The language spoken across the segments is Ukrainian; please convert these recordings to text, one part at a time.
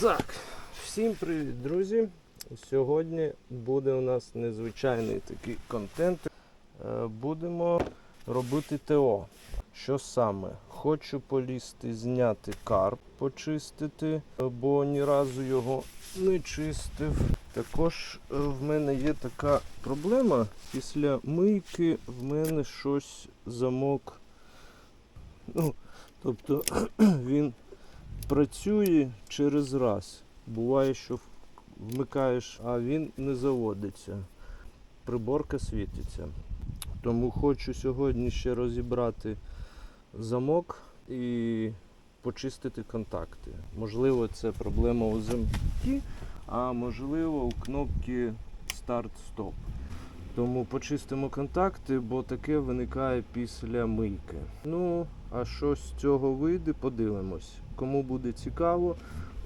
Так, всім привіт, друзі. Сьогодні буде у нас незвичайний такий контент. Е, Будемо робити ТО. Що саме? Хочу полізти, зняти карп, почистити, е, бо ні разу його не чистив. Також е, в мене є така проблема. Після мийки в мене щось замок. Ну, тобто він працює через раз. Буває, що вмикаєш, а він не заводиться. Приборка світиться. Тому хочу сьогодні ще розібрати замок і почистити контакти. Можливо, це проблема у замки, а можливо у кнопки старт-стоп. Тому почистимо контакти, бо таке виникає після мийки. Ну, а що з цього вийде, подивимось. Кому буде цікаво,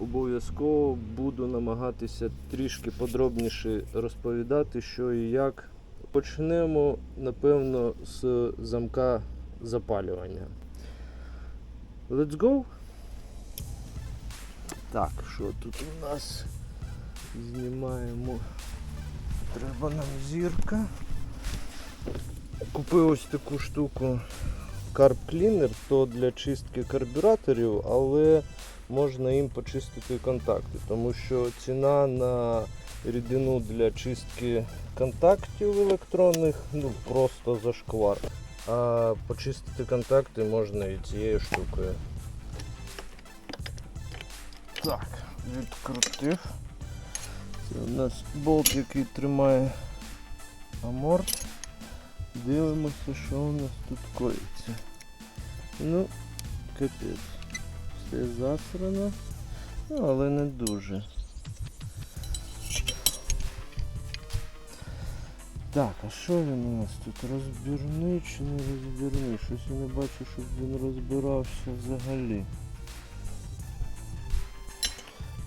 обов'язково буду намагатися трішки подробніше розповідати, що і як. Почнемо, напевно, з замка запалювання. Let's go. Так, що тут у нас? Знімаємо. Треба нам зірка. Купив ось таку штуку Carb Cleaner, то для чистки карбюраторів, але можна їм почистити контакти, тому що ціна на рідину для чистки контактів електронних ну просто зашквар. А почистити контакти можна і цією штукою. Так, відкрутив. Це у нас болт, який тримає аморт. Дивимося, що у нас тут коїться. Ну, капець. Все засрано. Ну, але не дуже. Так, а що він у нас тут? Розбірний чи не розбірний? Щось я не бачу, щоб він розбирався взагалі.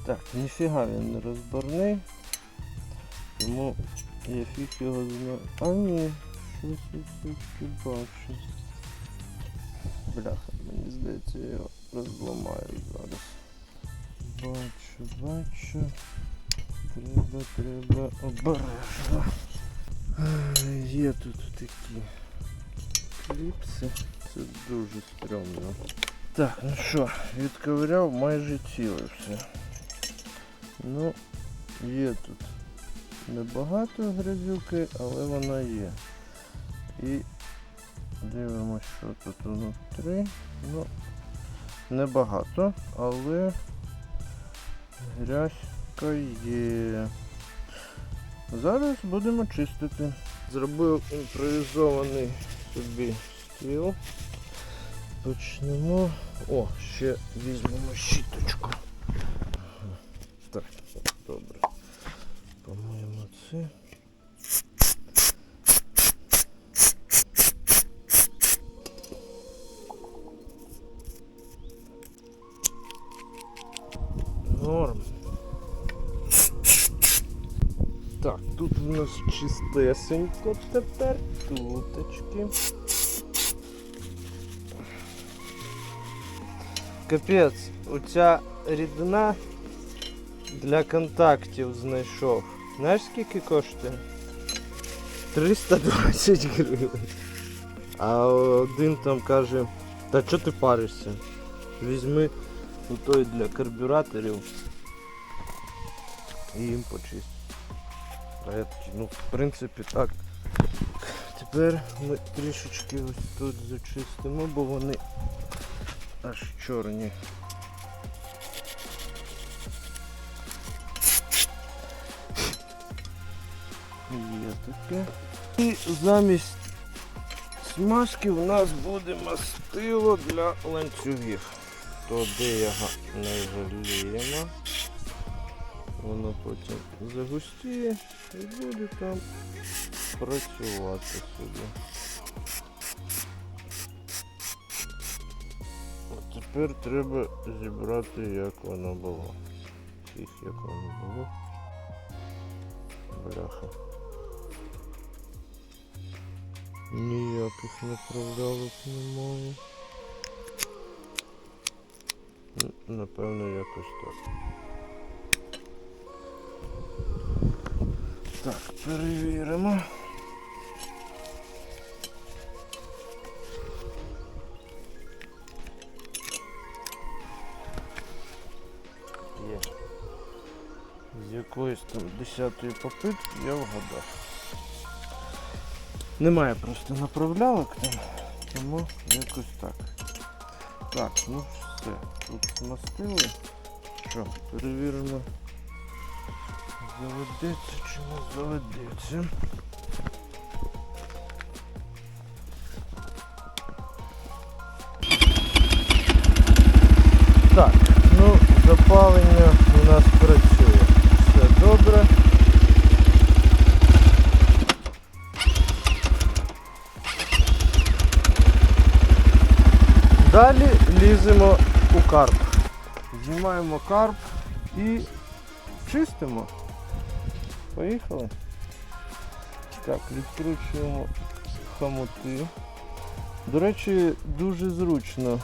Так, ніфіга він не розборний. Тому я фіг його знаю. А ні, щось бачу. Бляха, мені здається, я розламаю зараз. Бачу, бачу. Треба, треба обережно. Є тут такі кліпси. Це дуже стрьомно. Так, ну що, відковиряв майже ціле все. Ну, є тут небагато грязюки, але вона є. І дивимося, що тут внутрі. Ну, небагато, але грязька є. Зараз будемо чистити. Зробив імпровізований собі стіл. Почнемо. О, ще візьмемо щіточку. Так, добре. Помиємо це. Чистесенько тепер. Туточки. Капець, оця рідина для контактів знайшов. Знаєш скільки коштує? 320 гривень. А один там каже, та чого ти паришся? Візьми той для карбюраторів і їм почисти. Ну в принципі так. Тепер ми трішечки ось тут зачистимо, бо вони аж чорні. Є таке. І замість смазки в нас буде мастило для ланцюгів. То де його не жаліємо. Воно потім загустіє і буде там працювати собі. Тепер треба зібрати як воно було. Фіг як воно було. Бляха. Ніяких направлялок немає. Напевно, якось так. Так, перевіримо. Є. З якоїсь там десятої попитки я вгадав. Немає просто направлялок там, тому якось так. Так, ну все, тут змастили. Що, перевіримо, заведеться чи не заведеться. Так, ну запалення у нас працює. Все добре. Далі ліземо у карп. Знімаємо карп і чистимо. Поїхали. Так, відкручуємо хомути. До речі, дуже зручно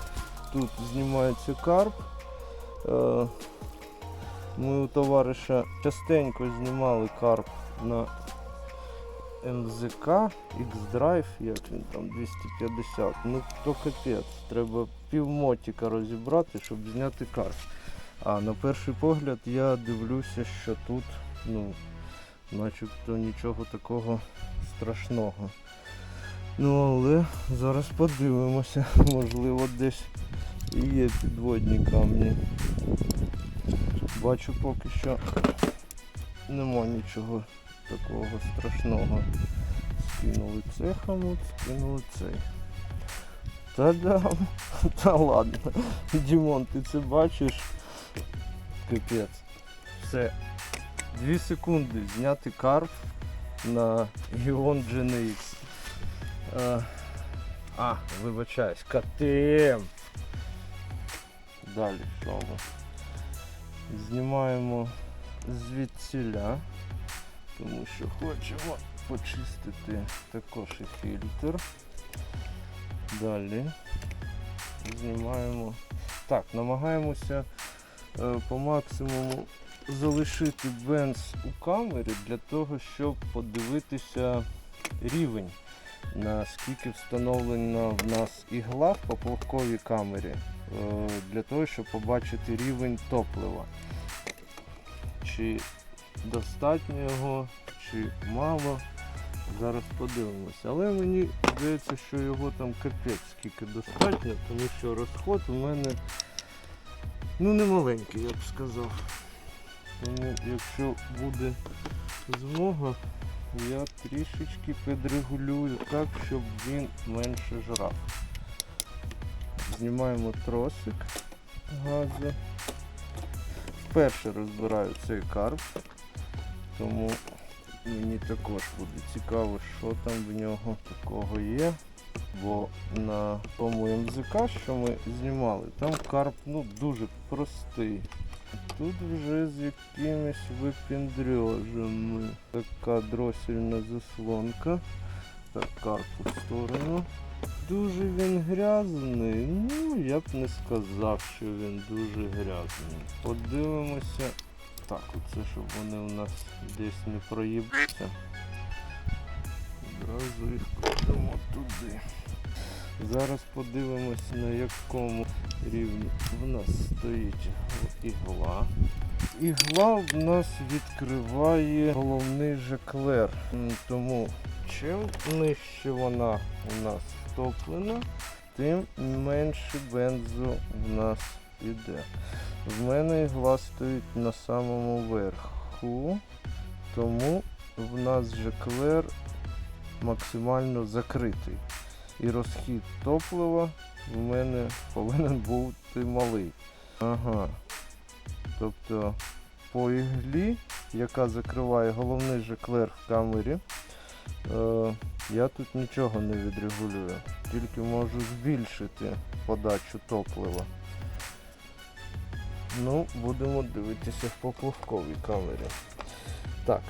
тут знімається карп. Е, Ми у товариша частенько знімали карп на МЗК, X-Drive, як він там, 250. Ну то капець, треба півмотіка розібрати, щоб зняти карп. А на перший погляд я дивлюся, що тут, ну, начебто нічого такого страшного. Ну, але зараз подивимося, можливо десь є підводні камні. Бачу поки що нема нічого такого страшного. Скинули цей хомут, скинули цей. Та-дам! Та ладно. Дімон, ти це бачиш? Капець. Все. Дві секунди зняти карп на Ion GNX. А, а, вибачаюсь, КТМ. Далі ми? Знімаємо звідсіля, тому що хочемо почистити також і фільтр. Далі знімаємо. Так, намагаємося е, по максимуму залишити бенз у камері для того, щоб подивитися рівень, наскільки встановлена в нас ігла в поплавковій камері, е, для того, щоб побачити рівень топлива. Чи достатньо його, чи мало. Зараз подивимося. Але мені здається, що його там капець скільки достатньо, тому що розход у мене ну не маленький, я б сказав. Тому якщо буде змога, я трішечки підрегулюю так, щоб він менше жрав. Знімаємо тросик газу. Вперше розбираю цей карп, тому мені також буде цікаво, що там в нього такого є. Бо на тому МЗК, що ми знімали, там карп ну, дуже простий. Тут вже з якимись випіндрьожами. Така дросільна заслонка. Так, карп у сторону. Дуже він грязний. Ну, я б не сказав, що він дуже грязний. Подивимося. Так, оце, щоб вони у нас десь не проїбаться. Одразу їх кладемо туди. Зараз подивимось, на якому рівні в нас стоїть ігла. Ігла в нас відкриває головний жеклер. Тому чим нижче вона у нас втоплена, тим менше бензу в нас іде. В мене ігла стоїть на самому верху, тому в нас жеклер максимально закритий. І розхід топлива в мене повинен бути малий. Ага. Тобто по іглі, яка закриває головний жеклер в камері, е, я тут нічого не відрегулюю. Тільки можу збільшити подачу топлива. Ну, будемо дивитися в поплавковій камері. Так,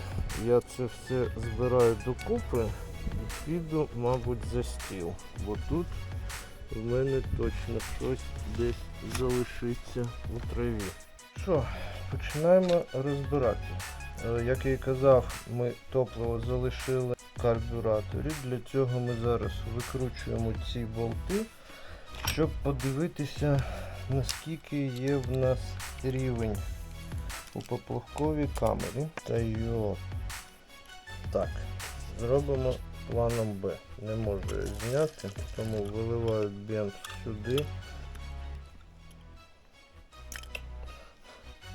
я це все збираю докупи піду, мабуть, за стіл. Бо тут в мене точно щось десь залишиться у траві. Що, починаємо розбирати. Е, Як я і казав, ми топливо залишили в карбюраторі. Для цього ми зараз викручуємо ці болти, щоб подивитися, наскільки є в нас рівень у поплавковій камері. Та йо. Так, зробимо планом Б. Не можу я зняти, тому виливаю бенз сюди.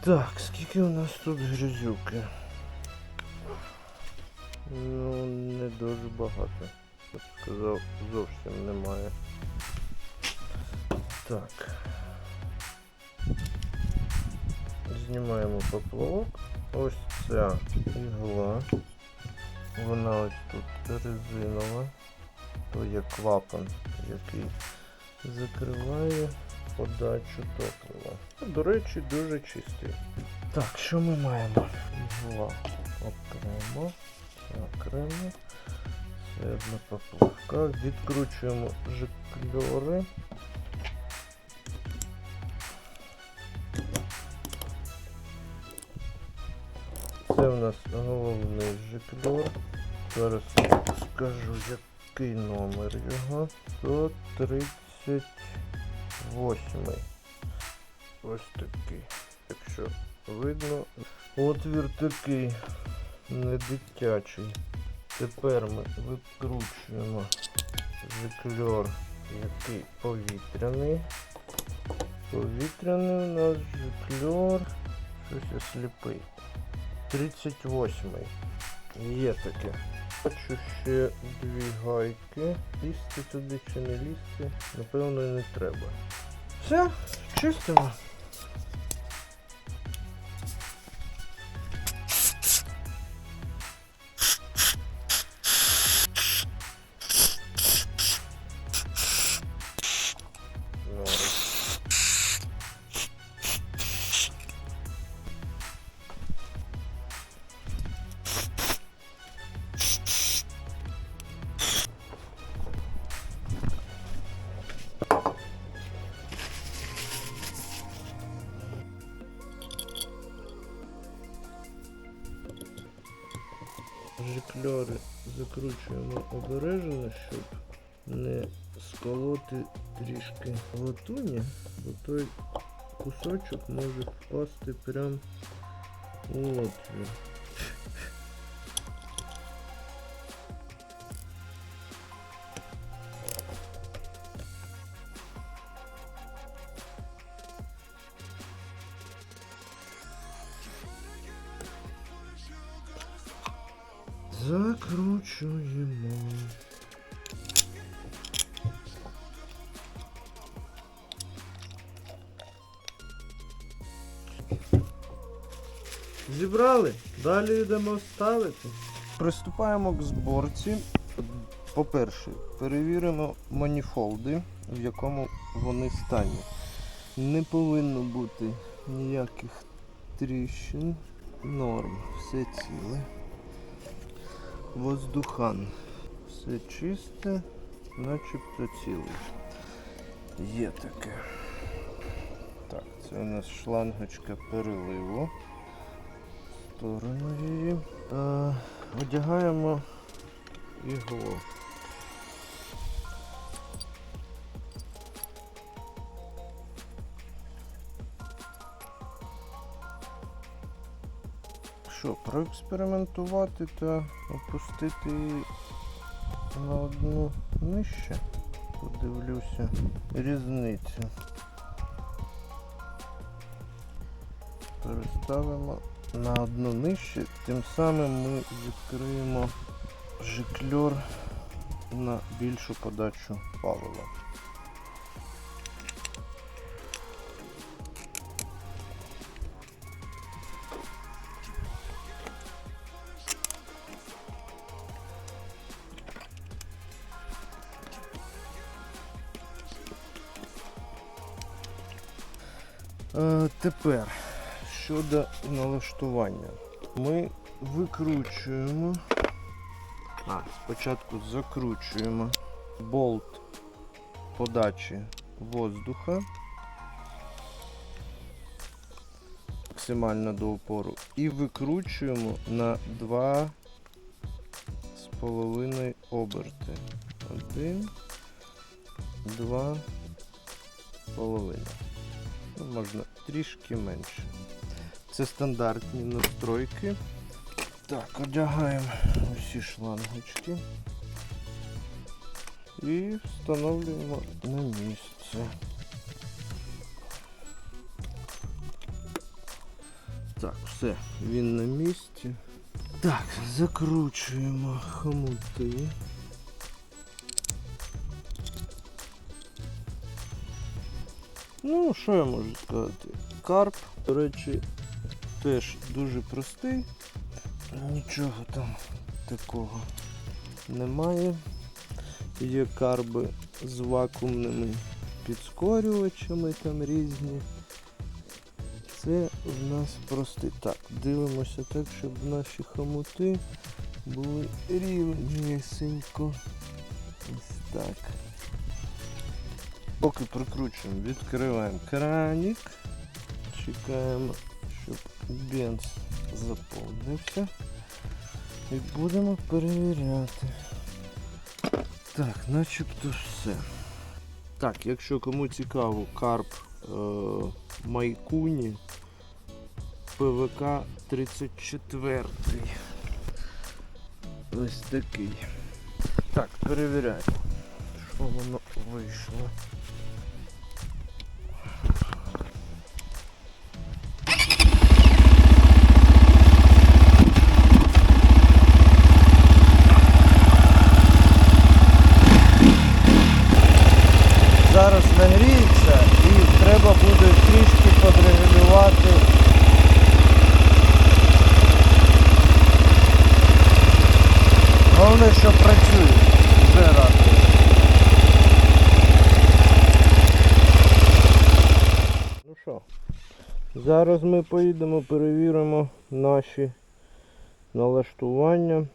Так, скільки у нас тут грязюки? Ну, не дуже багато. Я б сказав, зовсім немає. Так. Знімаємо поплавок. Ось ця ігла. Вона ось тут резинова. То є клапан, який закриває подачу топлива. До речі, дуже чистий. Так, що ми маємо? Ігла окремо, окремо. Це одна поплавка. Відкручуємо жикльори. Нас головний жикльор. Зараз скажу, який номер його. 138. Ось такий. Якщо видно, отвір такий не дитячий. Тепер ми викручуємо жикльор, який повітряний. Повітряний у нас жикльор. Щось я сліпий. 38-й. Є таке. Хочу ще дві гайки. Лізти туди чи не лізти, напевно, не треба. Все, чистимо. Жикльори закручуємо обережно, щоб не сколоти трішки латуні, бо той кусочок може впасти прямо у отвір. Зібрали, далі йдемо ставити. Приступаємо к зборці. По-перше, перевіримо маніфолди, в якому вони стані. Не повинно бути ніяких тріщин, норм, все ціле. Воздухан. Все чисте, начебто цілий. Є таке. У нас шлангочка переливу. Сторону її. Е, одягаємо іглу. Що, проекспериментувати та опустити на одну нижче. Подивлюся різницю. Переставимо на одну нижче, тим самим ми відкриємо жикльор на більшу подачу палива. Е, тепер щодо налаштування. Ми викручуємо. А, спочатку закручуємо болт подачі воздуха. максимально до опору і викручуємо на 2 з половиною оберти. Один, два, половина. Ну, можна трішки менше. Це стандартні настройки. Так, одягаємо усі шлангочки і встановлюємо на місце. Так, все, він на місці. Так, закручуємо хомути. Ну, що я можу сказати? Карп, до речі, теж дуже простий. Нічого там такого немає. Є карби з вакуумними підскорювачами там різні. Це в нас простий. Так, дивимося так, щоб наші хомути були рівнісінько. Ось так. Поки прикручуємо, відкриваємо краник. Чекаємо, щоб бенз заповнився. І будемо перевіряти. Так, начебто все. Так, якщо кому цікаво, карп е, Майкуні ПВК 34. Ось такий. Так, перевіряємо, що воно вийшло. Головне, що працює. Вже радує. Ну що, зараз ми поїдемо, перевіримо наші налаштування.